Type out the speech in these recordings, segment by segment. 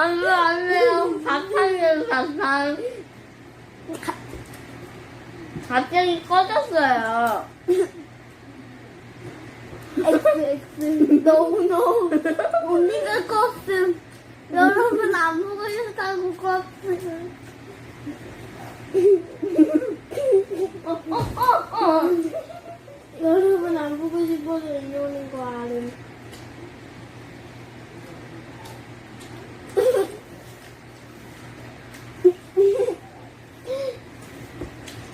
안 돼, 안 돼요. 사탕이에요, 사탕. 가- 갑자기 꺼졌어요. X X no no 언니가 껐음 여러분 안 보고 싶다고 껐음 어, 어, 어, 어. 여러분 안 보고 싶어서 이러는 거 알음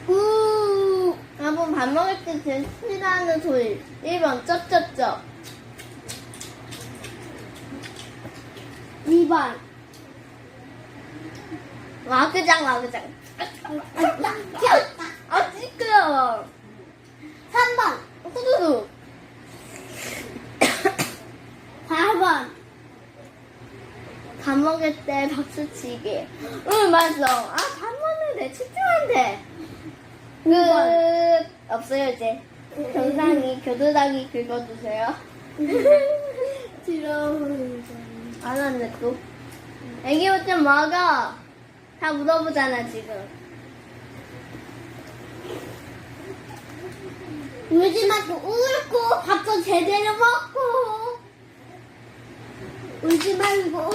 우. 여러분, 밥 먹을 때 제일 싫어하는 소리. 1번, 쩝쩝쩝. 2번 와그장, 와그장. 아, 시끄러워. 3번 후두둑. 4번 밥 먹을 때 박수치기. 응, 맞아. 아, 밥 먹는데 집중한대. 끝. 없어요, 이제. 경상이, 교도당이 긁어주세요. 싫어 안 왔네, 또. 애기 옷 좀 먹어. 다 물어보잖아, 지금. 울지 말고 울고 밥도 제대로 먹고 울지 말고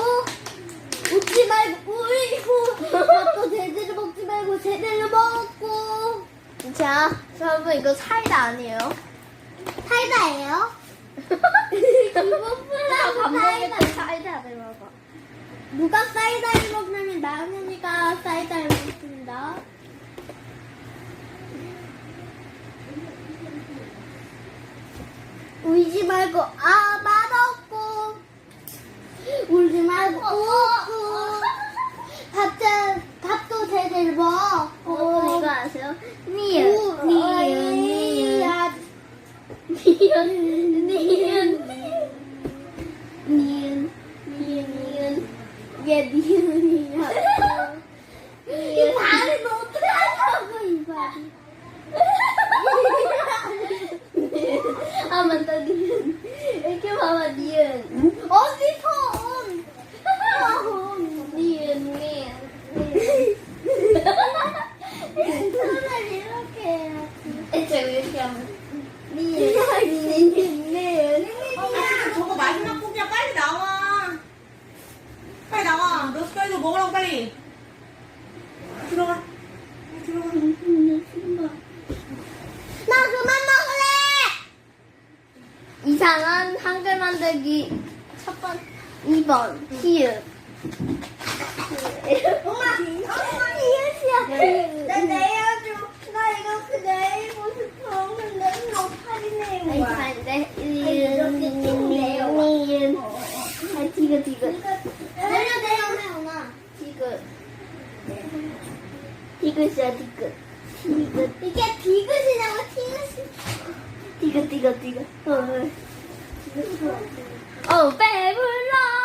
웃지 말고 울고 밥도 제대로 먹지 말고 제대로 먹고 자, 여러분, 이거 사이다 아니에요? 사이다예요? 자, 이거 사이다 때 사이다를 먹어. 누가 사이다를 먹냐면 나은이가 사이다를 먹습니다 울지 말고 아 맛없고 울지 말고 웃고 밥도 밥도 제대로 먹고 어, 이거 아세요? 니은. 우- 니은, 니은. 아, 니은, 니은. 니은 니은 얘 니은이야 이 발은 어떻게 하냐고 이 발이 아, 맞다, 니은. 아, 저거 마지막. 빨리 나와. 빨리 나와. 너 먹으라고 빨리. 들어가. 들어가. 나 그만 먹을래 이상한 한글 만들기 첫 번, 2번, 히읗. 엄마 니은이야 나 내야줘 나 이거 그 내고 싶어 근데 이거 팔이 내고 아니, 아닌데. 니은, 니은, 니은. 아, 디귿, 디귿. 내려 내려 내려놔 디귿. 디귿이야, 디귿. 디귿, 이게 디귿이냐고 티귿이 디귿, 디귿, 디귿. 어, 어, 배불러.